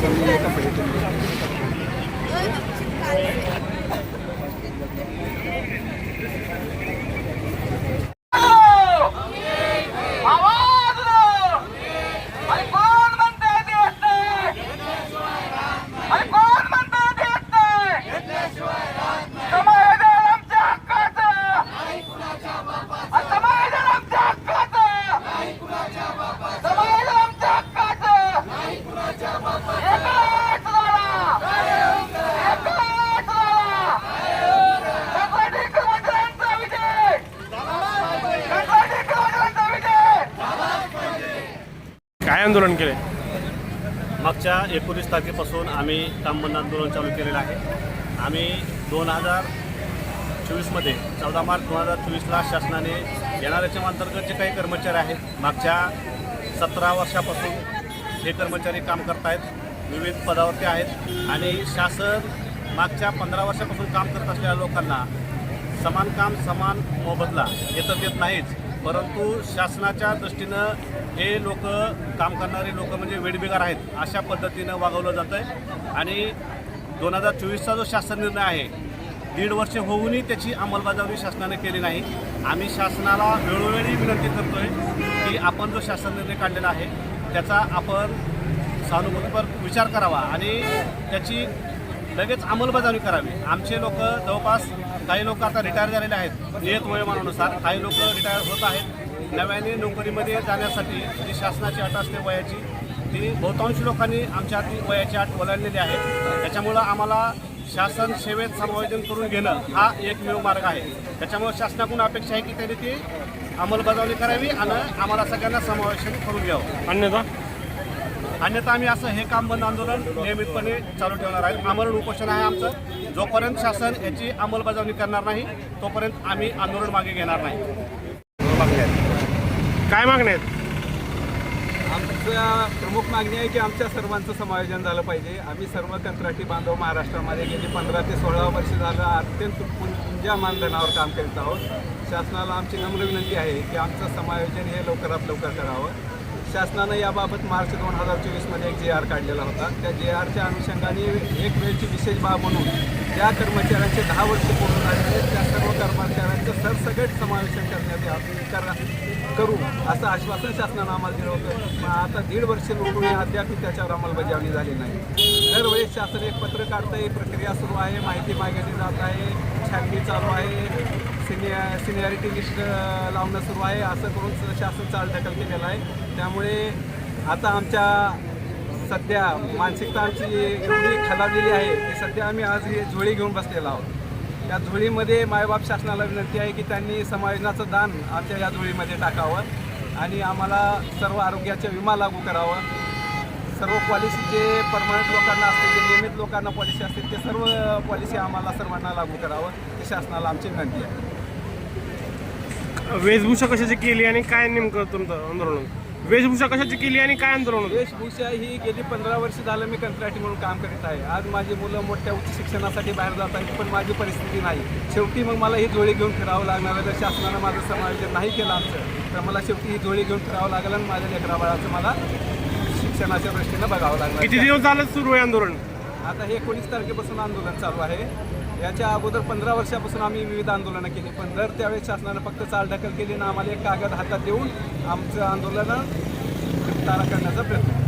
जमलेलं एका पद्धतीने आवाज आणि कोण म्हणते देत नाही आणि कोण म्हणते देत नाही समाज आमच्या हक्काचं आणि समाज आमच्या हक्काचं समाज आमच्या हक्काचं एकच झाला एकच झाला छत्रपती शिवाजीराजांचा विजय छत्रपती शिवाजीराजांचा विजय काय आंदोलन केले मागच्या एकोणीस तारखेपासून आम्ही कामबंद आंदोलन चालू केलेलं आहे. आम्ही दोन हजार चोवीसमध्ये चौदा मार्च दोन हजार चोवीसला शासनाने येणाऱ्याच्या अंतर्गत जे काही कर्मचारी आहेत. मागच्या सतरा वर्षापासून हे कर्मचारी काम करत आहेत विविध पदावरती आहेत. आणि शासन मागच्या पंधरा वर्षापासून काम करत असलेल्या लोकांना समान काम समान मोबदला हे तर देत नाहीच. परंतु शासनाच्या दृष्टीनं हे लोक काम करणारे लोक म्हणजे वेडबिगार आहेत अशा पद्धतीनं वागवलं जातं आहे आणि दोन हजार चोवीसचा जो शासन निर्णय आहे दीड वर्ष होऊनही त्याची अंमलबजावणी शासनाने केली नाही. आम्ही शासनाला वेळोवेळी विनंती करतोय की आपण जो शासन निर्णय काढलेला आहे त्याचा आपण सहानुभूतीपर विचार करावा आणि त्याची लगेच अंमलबजावणी करावी. आमचे लोक जवळपास काही लोक आता रिटायर झालेले आहेत. नियत वयोमानानुसार काही लोक रिटायर होत आहेत. नव्याने नोकरीमध्ये जाण्यासाठी जी शासनाची अट असते वयाची ती बहुतांश लोकांनी आमच्या हाती वयाची अट ओलांडलेली आहे. त्याच्यामुळं आम्हाला शासन सेवेत समायोजन करून घेणं हा एकमेव मार्ग आहे. त्याच्यामुळे शासनाकडून अपेक्षा आहे की त्यांनी ती अंमलबजावणी करावी आणि आम्हाला सगळ्यांना समावेशन करून घ्यावं. अन्यथा? अन्यथा आम्ही असं हे काम बंद आंदोलन नियमितपणे चालू ठेवणार आहे. आमरण उपोषण आहे आमचं. जोपर्यंत शासन याची अंमलबजावणी करणार नाही तोपर्यंत आम्ही आंदोलन मागे घेणार नाही. काय मागण्या आहेत? आमच्या प्रमुख मागणी आहे की आमच्या सर्वांचं समायोजन झालं पाहिजे. आम्ही सर्व कंत्राटी बांधव महाराष्ट्रामध्ये गेली पंधरा ते सोळा वर्ष झालं अत्यंत पुंजा मानधनावर काम करीत आहोत. शासनाला आमची नम्र विनंती आहे की आमचं समायोजन हे लवकरात लवकर करावं. शासनानं याबाबत मार्च दोन हजार चोवीसमध्ये एक जे आर काढलेला होता. त्या जे आरच्या अनुषंगाने एक वेळची विशेष बाब म्हणून ज्या कर्मचाऱ्यांचे दहा वर्ष पूर्ण झालेले त्या सर्व कर्मचाऱ्यांचं सरसकट समावेशन करण्यात या- करा करू असं आश्वासन शासनानं आम्हाला दिलं होतं. पण आता दीड वर्ष निवडून अद्याप त्याच्यावर अंमलबजावणी झाली नाही. दरवेळेस शासन एक पत्र काढतंय प्रक्रिया सुरू आहे माहिती मागितली जात आहे छाननी चालू आहे. सिनियर सिनियरिटी लिस्ट लावणं सुरू आहे. असं करून शासन शासन चालढकल केलेलं आहे. त्यामुळे आता आमच्या सध्या मानसिकता आमची एवढी खालावलेली आहे की सध्या आम्ही आज ही झोळी घेऊन बसलेलो आहोत. या झोळीमध्ये मायबाप शासनाला विनंती आहे की त्यांनी समायोजनाचं दान आमच्या या झोळीमध्ये टाकावं आणि आम्हाला सर्व आरोग्याचा विमा लागू करावं. सर्व पॉलिसी जे परमनंट लोकांना असते जे नियमित लोकांना पॉलिसी असते ते सर्व पॉलिसी आम्हाला सर्वांना लागू करावं ही शासनाला आमची विनंती आहे. वेशभूषा कशाची केली आणि काय नेमकं तुमचं आंदोलन? वेशभूषा कशाची केली आणि काय आंदोलन होतं? वेशभूषा ही गेली पंधरा वर्ष झालं मी कंत्राटी म्हणून काम करीत आहे. आज माझी मुलं मोठ्या उच्च शिक्षणासाठी बाहेर जात आहेत पण माझी परिस्थिती नाही. शेवटी मग मला ही जोडी घेऊन फिरावं लागणार आहे. जर शासनानं माझं समायोजन नाही केलं आमचं तर मला शेवटी ही जोडी घेऊन फिरावं लागेल आणि माझ्या लेकरा बाळाचं मला शिक्षणाच्या दृष्टीनं बघावं लागणार. किती दिवस झालं सुरू आहे आंदोलन? आता हे एकोणीस तारखेपासून आंदोलन चालू आहे. याच्या अगोदर पंधरा वर्षापासून आम्ही विविध आंदोलनं केली पण दर त्यावेळेस शासनानं फक्त चालढकल केली ना आम्हाला एक कागद हातात देऊन आमचं आंदोलन तारा करण्याचा प्रयत्न केला.